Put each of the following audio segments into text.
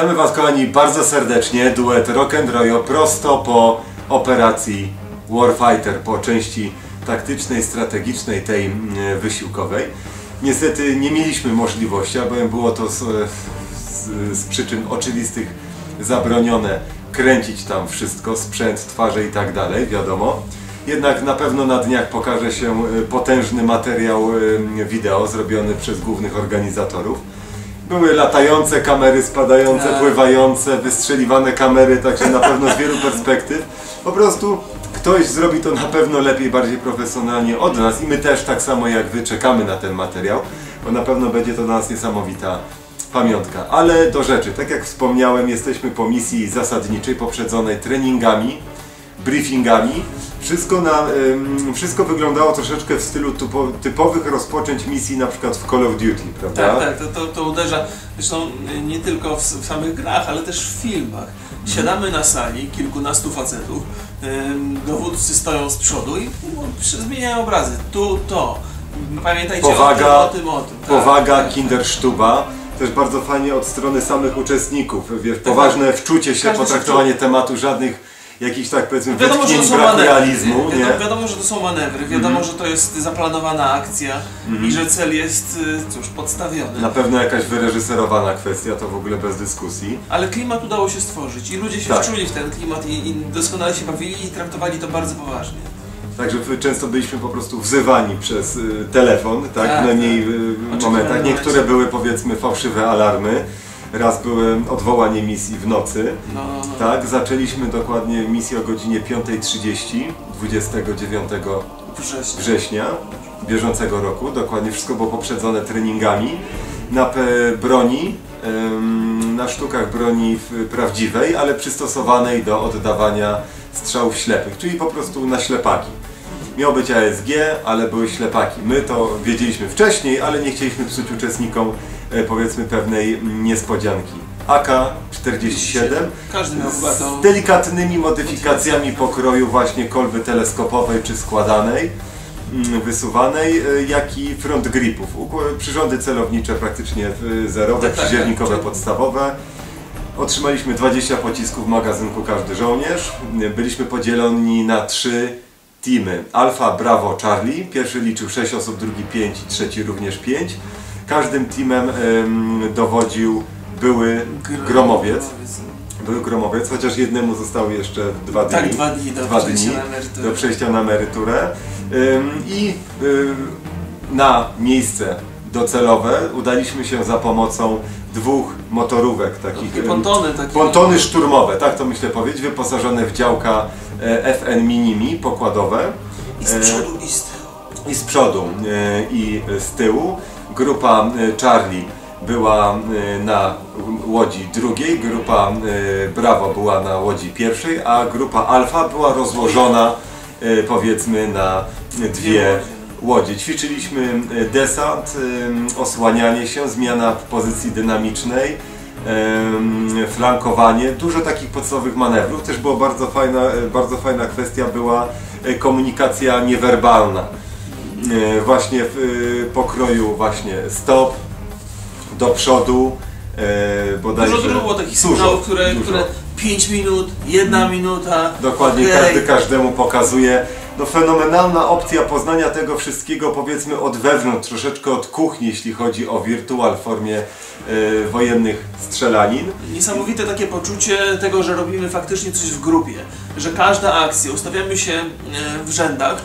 Witamy Was kochani bardzo serdecznie, duet Rock and Royo prosto po operacji Warfighter, po części taktycznej, strategicznej, tej mm, wysiłkowej. Niestety nie mieliśmy możliwości, albowiem było to z, z, z przyczyn oczywistych zabronione kręcić tam wszystko, sprzęt, twarze i tak dalej, wiadomo. Jednak na pewno na dniach pokaże się y, potężny materiał y, wideo zrobiony przez głównych organizatorów. Były latające kamery, spadające, Tak. pływające, wystrzeliwane kamery, także na pewno z wielu perspektyw. Po prostu ktoś zrobi to na pewno lepiej, bardziej profesjonalnie od nas i my też tak samo jak wy czekamy na ten materiał, bo na pewno będzie to dla nas niesamowita pamiątka. Ale do rzeczy, tak jak wspomniałem, jesteśmy po misji zasadniczej poprzedzonej treningami, briefingami. Wszystko, na, wszystko wyglądało troszeczkę w stylu typo, typowych rozpoczęć misji na przykład w Call of Duty, prawda? Tak, tak, to, to, to uderza zresztą y, nie tylko w, w samych grach, ale też w filmach. Siadamy na sali, kilkunastu facetów, dowódcy stoją z przodu i no, zmieniają obrazy. Tu, to. Pamiętajcie Powaga, o tym, o tym, o tym. Tak, Powaga tak, Kindersztuba. Też bardzo fajnie od strony samych uczestników. Wiesz, poważne wczucie się, Każdy się potraktowanie tematu, żadnych jakichś tak powiedzmy Wiadomo, że to są manewry. realizmu? Wiadomo, wiadomo, że to są manewry, wiadomo, Mhm. że to jest zaplanowana akcja i że cel jest, y, cóż, podstawiony. Na pewno jakaś wyreżyserowana kwestia, to w ogóle bez dyskusji. Ale klimat udało się stworzyć i ludzie się Tak. wczuli w ten klimat i, i doskonale się bawili i traktowali to bardzo poważnie. Także często byliśmy po prostu wzywani przez y, telefon, tak, Tak, w najmniej tak. y, momentach. Niektóre były powiedzmy fałszywe alarmy. Raz były odwołanie misji w nocy. No, no, no. Tak, zaczęliśmy dokładnie misję o godzinie 5.30 29 Września. września bieżącego roku. Dokładnie wszystko było poprzedzone treningami na broni, na sztukach broni prawdziwej, ale przystosowanej do oddawania strzałów ślepych, czyli po prostu na ślepaki. Miał być ASG, ale były ślepaki. My to wiedzieliśmy wcześniej, ale nie chcieliśmy psuć uczestnikom e, powiedzmy pewnej niespodzianki. AK-47 Każdy miał chyba to... z delikatnymi modyfikacjami pokroju właśnie kolby teleskopowej czy składanej, mm, wysuwanej, y, jak i front gripów. Przyrządy celownicze praktycznie y, zerowe, Tak, tak, przyziernikowe tak. podstawowe. Otrzymaliśmy 20 pocisków w magazynku każdy żołnierz. Byliśmy podzieleni na trzy teamy. Alfa, Bravo, Charlie. Pierwszy liczył 6 osób, drugi 5 i trzeci również 5. Każdym teamem ym, dowodził były gromowiec. Był gromowiec, chociaż jednemu zostały jeszcze dwa dni. Tak, dwa dni do Dwa przejścia dni na do przejścia na emeryturę. Ym, I ym, na miejsce docelowe udaliśmy się za pomocą dwóch motorówek, takich Takie pontony takie. pontony szturmowe, tak to myślę powiedzieć, wyposażone w działka e, FN Minimi pokładowe. I z E, przodu i z tyłu. i z przodu e, i z tyłu. Grupa e, Charlie była e, na łodzi drugiej, grupa e, Bravo była na łodzi pierwszej, a grupa Alfa była rozłożona e, powiedzmy na dwie łodzie. Ćwiczyliśmy e, desant, e, osłanianie się, zmiana pozycji dynamicznej, em, flankowanie, dużo takich podstawowych manewrów. Też była bardzo fajna, e, bardzo fajna kwestia była e, komunikacja niewerbalna. E, Właśnie w e, pokroju właśnie stop, do przodu, e, bodajże... Dużo, dużo było takich sygnałów, które, dużo. które 5 minut, 1 minuta. Dokładnie, okej. każdy każdemu pokazuje. No fenomenalna opcja poznania tego wszystkiego powiedzmy od wewnątrz, troszeczkę od kuchni, jeśli chodzi o wirtual w formie e, wojennych strzelanin. Niesamowite takie poczucie tego, że robimy faktycznie coś w grupie, że każda akcja, ustawiamy się e, w rzędach,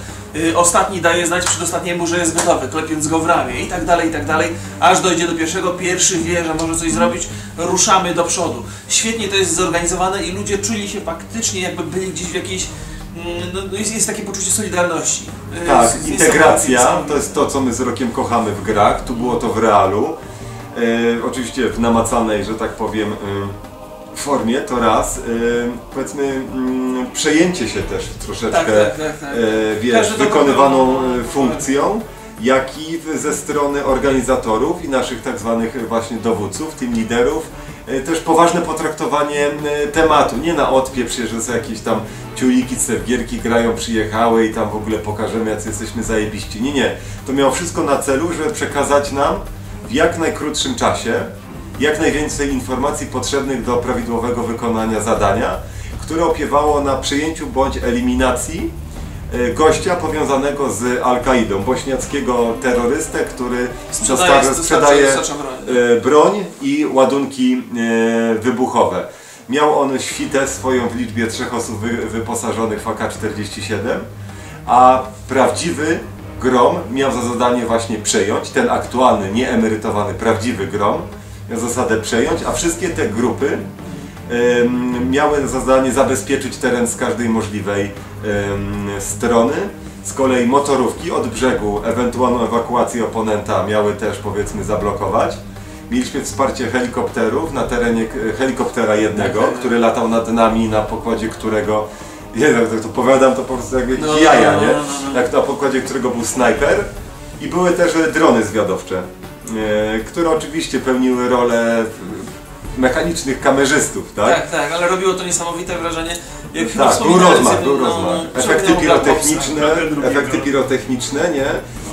e, ostatni daje znać przedostatniemu, że jest gotowy, klepiąc go w ramię i tak dalej, i tak dalej, aż dojdzie do pierwszego, pierwszy wie, że może coś zrobić, ruszamy do przodu. Świetnie to jest zorganizowane i ludzie czuli się faktycznie jakby byli gdzieś w jakiejś no, no jest, jest takie poczucie solidarności. E, Tak, jest integracja to jest to, co my z Rokiem kochamy w grach. Tu było to w realu. E, oczywiście w namacalnej, że tak powiem, e, formie to raz. E, powiedzmy, mm, przejęcie się też troszeczkę Tak, tak, tak, tak. e, wiesz, to wykonywaną e, funkcją, jak i ze strony organizatorów i naszych tak zwanych e, właśnie dowódców, team liderów. E, Też poważne potraktowanie e, tematu, nie na odpieprz, że są jakieś tam ciuliki, cewgierki grają, przyjechały i tam w ogóle pokażemy jacy jesteśmy zajebiści. Nie, nie. To miało wszystko na celu, żeby przekazać nam w jak najkrótszym czasie jak najwięcej informacji potrzebnych do prawidłowego wykonania zadania, które opiewało na przyjęciu bądź eliminacji gościa powiązanego z Al-Kaidą, bośniackiego terrorystę, który Sprzedaje- sprzedaje broń. e, broń i ładunki e, wybuchowe. Miał on świtę swoją w liczbie trzech osób wy, wyposażonych w AK-47, a prawdziwy Grom miał za zadanie właśnie przejąć, ten aktualny, nieemerytowany, prawdziwy Grom miał zasadę przejąć, a wszystkie te grupy miały za zadanie zabezpieczyć teren z każdej możliwej strony. Z kolei motorówki od brzegu, ewentualną ewakuację oponenta miały też powiedzmy zablokować. Mieliśmy wsparcie helikopterów na terenie e, helikoptera jednego, Tak, tak. który latał nad nami, na pokładzie którego nie wiem, to, to powiadam to po prostu jak jakieś No, jaja, no, nie? no, no, no. Jak na pokładzie którego był snajper i były też drony zwiadowcze, e, które oczywiście pełniły rolę mechanicznych kamerzystów, tak? Tak, tak, ale robiło to niesamowite wrażenie. Jak Tak, był rozmach, był jedną- rozmach. no, Efekty pirotechniczne, efekty pirotechniczne, nie?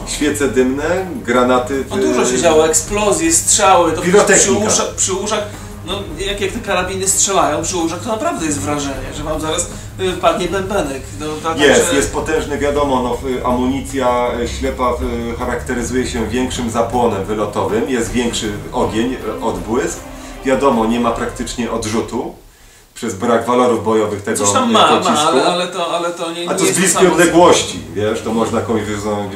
Świece dymne, granaty. No dużo się działo, eksplozje, strzały, to przy uszach, przy uszach, no jak, jak te karabiny strzelają przy uszach, to naprawdę jest wrażenie, że wam zaraz y, padnie bębenek. No, tak, Jest, także- jest potężny, wiadomo, no, y, amunicja y, ślepa y, charakteryzuje się większym zapłonem wylotowym, jest większy ogień, y, odbłysk. Wiadomo, nie ma praktycznie odrzutu przez brak walorów bojowych tego Coś tam ma, ma, pocisku. ale, ale, to, ale to nie, A nie to z bliskiej odległości, wiesz, to można komuś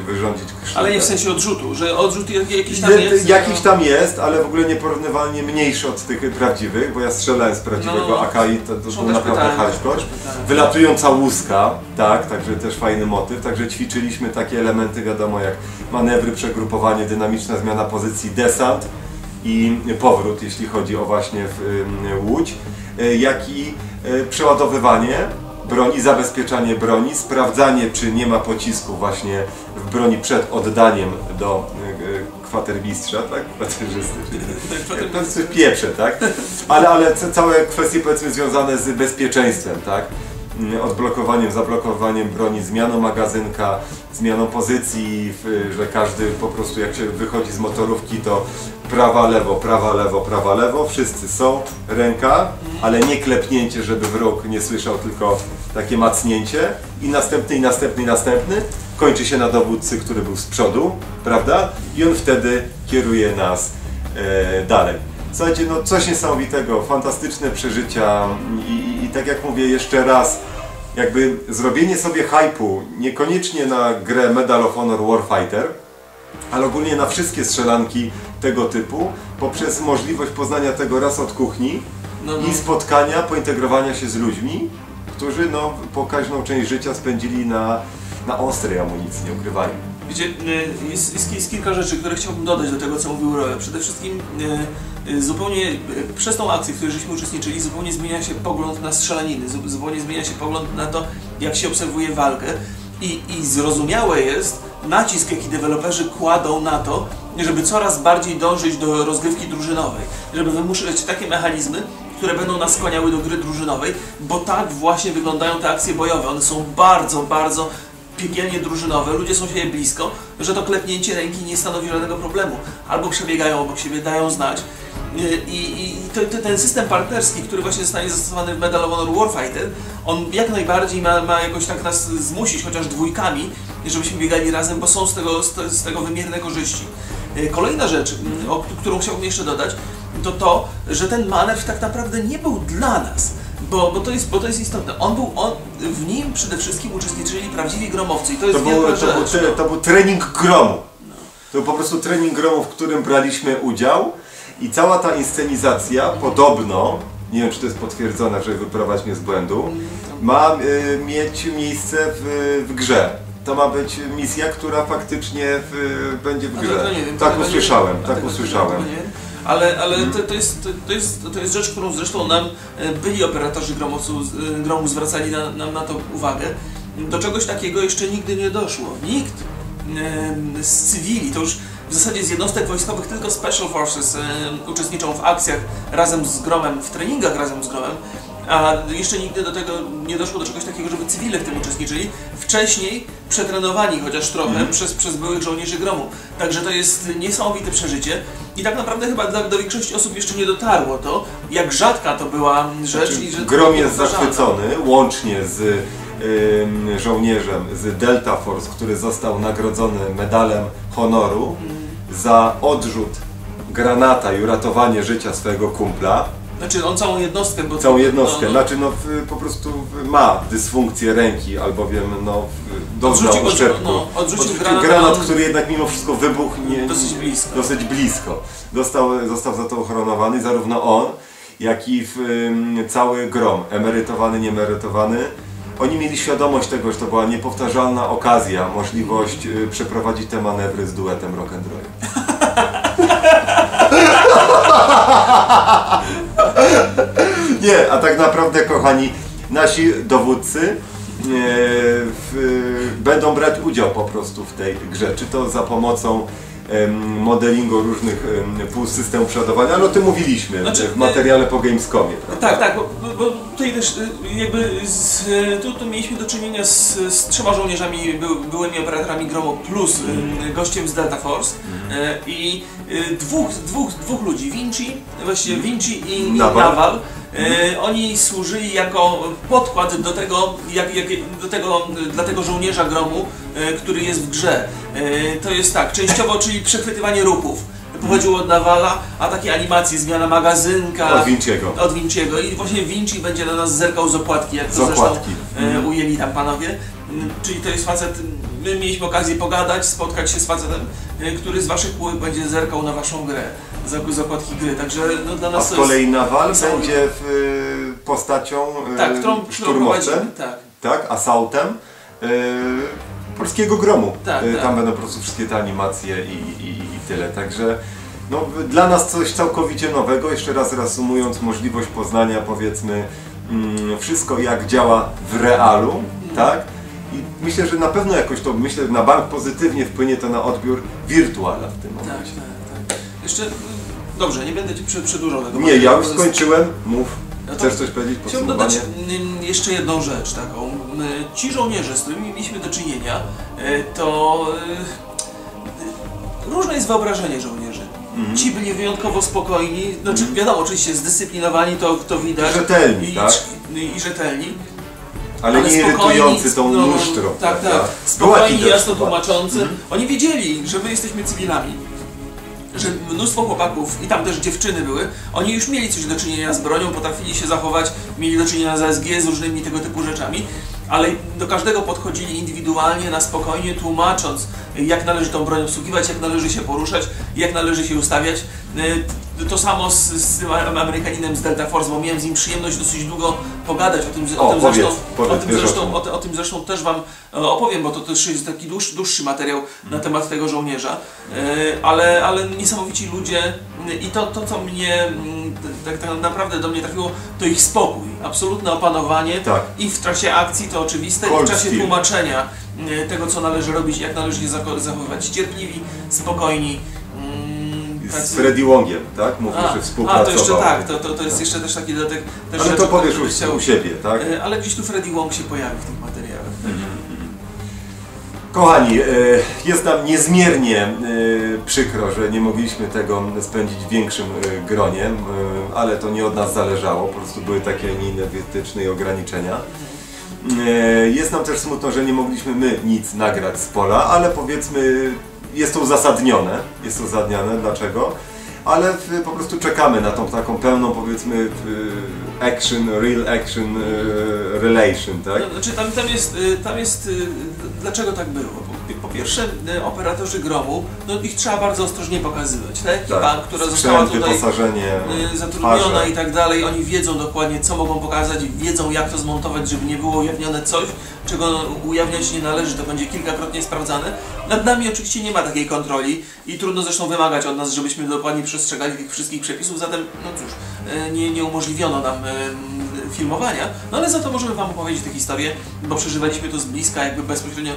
wyrządzić, krzywdę. Ale nie w sensie odrzutu, że odrzut jak- jakiś tam jest. Jakiś tam jest, ale w ogóle nieporównywalnie mniejszy od tych prawdziwych, bo ja strzelałem z prawdziwego No. AK i to, to był naprawdę hardcore. Wylatująca łuska, tak, także też fajny motyw, także ćwiczyliśmy takie elementy, wiadomo, jak manewry, przegrupowanie, dynamiczna zmiana pozycji, desant i powrót, jeśli chodzi o właśnie łódź, y, jak i y, przeładowywanie broni, zabezpieczanie broni, sprawdzanie, czy nie ma pocisku właśnie w broni przed oddaniem do y, kwatermistrza, tak, kwaterzysty, czyli to jest pieprze, tak? Ale, ale ca- całe kwestie powiedzmy związane z bezpieczeństwem, tak? Mm, Odblokowaniem, zablokowaniem broni, zmianą magazynka, zmianą pozycji, że każdy po prostu jak się wychodzi z motorówki to prawa, lewo, prawa, lewo, prawa, lewo, wszyscy są, ręka, ale nie klepnięcie, żeby wróg nie słyszał, tylko takie macnięcie i następny, i następny, i następny. Kończy się na dowódcy, który był z przodu, prawda? I on wtedy kieruje nas e, dalej. Słuchajcie, no coś niesamowitego, fantastyczne przeżycia i, i, i tak jak mówię jeszcze raz, jakby zrobienie sobie hypu, niekoniecznie na grę Medal of Honor Warfighter, ale ogólnie na wszystkie strzelanki tego typu, poprzez możliwość poznania tego raz od kuchni No, no. i spotkania, pointegrowania się z ludźmi, którzy no, pokaźną część życia spędzili na, na ostrej amunicji, nie ukrywajmy. Wiecie, y, jest, jest, kilka rzeczy, które chciałbym dodać do tego, co mówił Roy. Przede wszystkim y, y, zupełnie przez tą akcję, w której żeśmy uczestniczyli, zupełnie zmienia się pogląd na strzelaniny, zu- zupełnie zmienia się pogląd na to, jak się obserwuje walkę i, i zrozumiałe jest nacisk, jaki deweloperzy kładą na to, żeby coraz bardziej dążyć do rozgrywki drużynowej, żeby wymuszać takie mechanizmy, które będą nas skłaniały do gry drużynowej, bo tak właśnie wyglądają te akcje bojowe. One są bardzo, bardzo piekielnie drużynowe, ludzie są siebie blisko, że to klepnięcie ręki nie stanowi żadnego problemu. Albo przebiegają obok siebie, dają znać. Yy, I, i to, to, ten system partnerski, który właśnie zostanie zastosowany w Medal of Honor Warfighter, on jak najbardziej ma, ma jakoś tak nas zmusić, chociaż dwójkami, żebyśmy biegali razem, bo są z tego, z, te- z tego wymierne korzyści. Yy, Kolejna rzecz, mm, o, którą chciałbym jeszcze dodać, to to, że ten manewr tak naprawdę nie był dla nas. Bo, bo, to jest, bo to jest istotne. On był, on, w nim przede wszystkim uczestniczyli prawdziwi gromowcy i to jest To był, to, rzecz. tre- to był trening gromu. To był po prostu trening gromu, w którym braliśmy udział i cała ta inscenizacja podobno, nie wiem czy to jest potwierdzone, żeby wyprowadzić mnie z błędu, ma y, mieć miejsce w, w grze. To ma być misja, która faktycznie w, będzie w No, grze. wiem, tak usłyszałem, tak usłyszałem. Ale, ale to, to, jest, to, jest, to jest rzecz, którą zresztą nam e, byli operatorzy gromowców, e, gromu zwracali na, nam na to uwagę. Do czegoś takiego jeszcze nigdy nie doszło. Nikt e, z cywili, to już w zasadzie z jednostek wojskowych tylko Special Forces e, uczestniczą w akcjach razem z gromem, w treningach razem z gromem, a jeszcze nigdy do tego nie doszło do czegoś takiego, żeby cywile w tym uczestniczyli. Wcześniej przetrenowani chociaż trochę Mhm. przez, przez byłych żołnierzy gromu. Także to jest niesamowite przeżycie i tak naprawdę chyba dla, do większości osób jeszcze nie dotarło to, jak rzadka to była rzecz i że Grom jest zachwycony, łącznie z żołnierzem z Delta Force, który został nagrodzony medalem honoru za odrzut granata i uratowanie życia swojego kumpla. Znaczy on całą jednostkę, bo Całą jednostkę, no, no, znaczy no po prostu ma dysfunkcję ręki, albowiem no doznał Odrzucił- uszczerbku. no, odrzucił Odrzucił granat, granat, który jednak mimo wszystko wybuchł nie, dosyć blisko. dosyć blisko. Dostał, został za to uhonorowany, zarówno on, jak i w, cały grom, emerytowany, nieemerytowany. Oni mieli świadomość tego, że to była niepowtarzalna okazja, możliwość y, przeprowadzić te manewry z duetem rock'n'roll. Nie, a tak naprawdę, kochani, nasi dowódcy e, w, będą brać udział po prostu w tej grze. Czy to za pomocą em, modelingu różnych em, półsystemów przodowania, ale o tym mówiliśmy Znaczy, w materiale po Gamescomie. prawda? Tak, tak, bo, bo tutaj też y, jakby z, tu, tu mieliśmy do czynienia z, z trzema żołnierzami, był, byłymi operatorami Gromu plus y, gościem z Delta Force y, i y, dwóch, dwóch, dwóch ludzi, Vinci, właściwie Vinci i, i Naval. Y, oni służyli jako podkład do tego, jak, jak, do tego, dla tego żołnierza gromu, y, który jest w grze. Y, to jest tak, częściowo, czyli przechwytywanie ruchów. Pochodziło od Navala, a takie animacje, zmiana magazynka, Od Vinciego. od Vinciego i właśnie Vinci będzie na nas zerkał z opłatki, jak to Z okładki. zresztą e, ujęli tam panowie. Mm, Czyli to jest facet, my mieliśmy okazję pogadać, spotkać się z facetem, e, który z waszych półek będzie zerkał na waszą grę, z, z okładki gry, także no, dla A nas z to jest... kolei Nawal będzie w, y, postacią y, Tak, którą, szturmowcem, prowadzimy, tak. tak, asautem y, polskiego gromu. Tak, tak. Tam będą po prostu wszystkie te animacje i, i, i tyle. Także no, dla nas coś całkowicie nowego. Jeszcze raz reasumując, możliwość poznania powiedzmy mm, wszystko jak działa w realu, tak? I myślę, że na pewno jakoś to, myślę, na bank pozytywnie wpłynie to na odbiór wirtuala w tym Tak, momencie. tak, tak. Jeszcze, y, dobrze, nie będę ci prze- przedłużał tego. Nie, ja już skończyłem. Mów. No Chcesz coś powiedzieć? Chciałbym dodać jeszcze jedną rzecz taką. Ci żołnierze, z którymi mieliśmy do czynienia, y, to y, różne jest wyobrażenie żołnierzy. Mhm. Ci byli wyjątkowo spokojni, znaczy wiadomo, oczywiście zdyscyplinowani, to, to widać. Rzetelni, i, tak? I, i rzetelni. Ale, nie spokojni, irytujący tą no. Tak, prawda? tak. Była Spokojni, widać jasno tłumaczący. Mhm. Oni wiedzieli, że my jesteśmy cywilami. Że mnóstwo chłopaków, i tam też dziewczyny były, oni już mieli coś do czynienia z bronią, potrafili się zachować, mieli do czynienia z ASG, z różnymi tego typu rzeczami, ale do każdego podchodzili indywidualnie, na spokojnie, tłumacząc, jak należy tą broń obsługiwać, jak należy się poruszać, jak należy się ustawiać. Y, To samo z, z tym Amerykaninem z Delta Force, bo miałem z nim przyjemność dosyć długo pogadać o tym, o O, tym powiedz, zresztą, powiedz, o tym zresztą, o, o tym zresztą też Wam e, opowiem, bo to też jest taki dłuż, dłuższy materiał na temat tego żołnierza, E, ale, ale niesamowici ludzie i to, to co mnie tak, tak naprawdę do mnie trafiło, to ich spokój, absolutne opanowanie Tak. i w trakcie akcji to oczywiste, i Cold w czasie steel. tłumaczenia e, tego, co należy robić, jak należy się zachowywać, cierpliwi, spokojni. mm, Z Freddy Wongiem, tak? Mówisz, a, że a, współpracował. to jeszcze tak, to, to, to jest jeszcze też taki dodatek. też Ale rzeczy, to powiesz już chciał- u siebie, tak? E, Ale gdzieś tu Freddy Wong się pojawi w tych materiałach. Kochani, e, jest nam niezmiernie przykro, że nie mogliśmy tego spędzić w większym gronie, ale to nie od nas zależało, po prostu były takie, a nie inne wytyczne i ograniczenia. E, Jest nam też smutno, że nie mogliśmy my nic nagrać z pola, ale powiedzmy jest to uzasadnione. Jest to uzasadnione, dlaczego? Ale po prostu czekamy na tą taką pełną powiedzmy action, real action e, relation, tak? No, Znaczy tam, tam jest, y, tam jest y, dlaczego tak było? Po, po pierwsze operatorzy gromu, no ich trzeba bardzo ostrożnie pokazywać. Ta ekipa, Tak. która została tutaj zatrudniona twarze. i tak dalej, oni wiedzą dokładnie co mogą pokazać, wiedzą jak to zmontować, żeby nie było ujawnione coś, czego ujawniać nie należy, to będzie kilkakrotnie sprawdzane. Nad nami oczywiście nie ma takiej kontroli i trudno zresztą wymagać od nas, żebyśmy dokładnie przestrzegali tych wszystkich przepisów, zatem no cóż, y, nie, nie umożliwiono nam y, filmowania, no ale za to możemy Wam opowiedzieć tę historię, bo przeżywaliśmy to z bliska, jakby bezpośrednio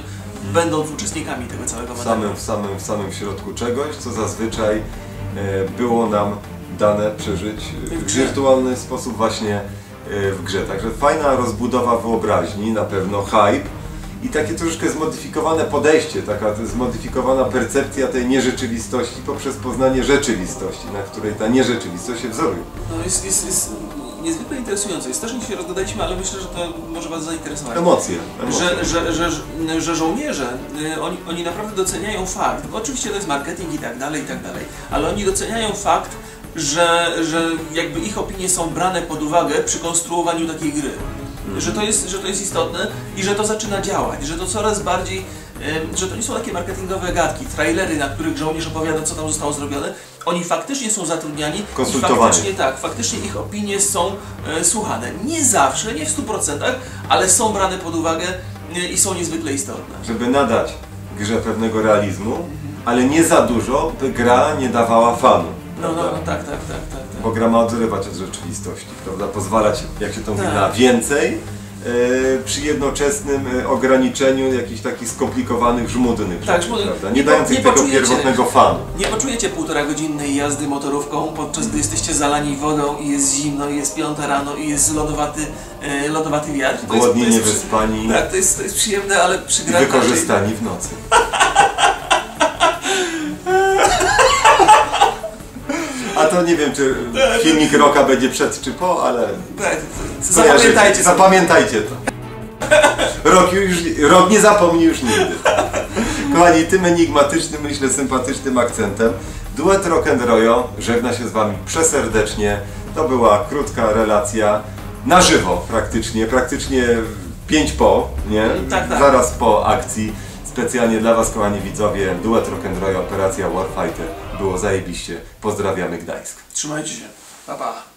będąc uczestnikami tego całego w wydarzenia. samym, w samym, w samym środku czegoś, co zazwyczaj e, było nam dane przeżyć e, W wirtualny sposób właśnie e, w grze. Także fajna rozbudowa wyobraźni, na pewno hype i takie troszeczkę zmodyfikowane podejście, taka zmodyfikowana percepcja tej nierzeczywistości poprzez poznanie rzeczywistości, na której ta nierzeczywistość się wzoruje. No jest, jest, jest niezwykle interesujące. Jest też nie się rozgadaliśmy, ale myślę, że to może Was zainteresować. Emocje. emocje. Że, że, że, że, że żołnierze, y, oni, oni naprawdę doceniają fakt, bo oczywiście to jest marketing i tak dalej, i tak dalej, ale oni doceniają fakt, że, że jakby ich opinie są brane pod uwagę przy konstruowaniu takiej gry. Że to, jest, że to jest istotne i że to zaczyna działać, że to coraz bardziej, że to nie są takie marketingowe gadki, trailery, na których żołnierz opowiada, co tam zostało zrobione. Oni faktycznie są zatrudniani i faktycznie tak, faktycznie ich opinie są e, słuchane. Nie zawsze, nie w 100%, ale są brane pod uwagę e, i są niezwykle istotne. Żeby nadać grze pewnego realizmu, ale nie za dużo, by gra nie dawała fanu. No, no, no tak, tak, tak, tak. tak. Bo gra ma odrywać od rzeczywistości, prawda? Pozwalać, jak się to mówi, Tak. na więcej e, przy jednoczesnym e, ograniczeniu jakichś takich skomplikowanych żmudnych Tak, rzeczy, prawda? Nie Nie dających nie tego pierwotnego fanu. Nie poczujecie półtora godzinnej jazdy motorówką, podczas gdy jesteście zalani wodą i jest zimno, i jest piąta rano, i jest lodowaty, e, lodowaty wiatr. Głodni, niewyspani Tak, to jest, to jest przyjemne, ale przy grach wykorzystani w nocy. A to nie wiem, czy filmik Roka będzie przed czy po, ale zapamiętajcie. Zapamiętajcie to. Rok, już, rok nie zapomni już nigdy. Kochani, tym enigmatycznym, myślę sympatycznym akcentem duet Rock and Royo żegna się z Wami przeserdecznie. To była krótka relacja na żywo praktycznie, praktycznie pięć po, nie? Tak, tak. Zaraz po akcji. Specjalnie dla Was, kochani widzowie, duet Rock and Royo, operacja Warfighter. Było zajebiście. Pozdrawiamy Gdańsk. Trzymajcie się. Pa, pa.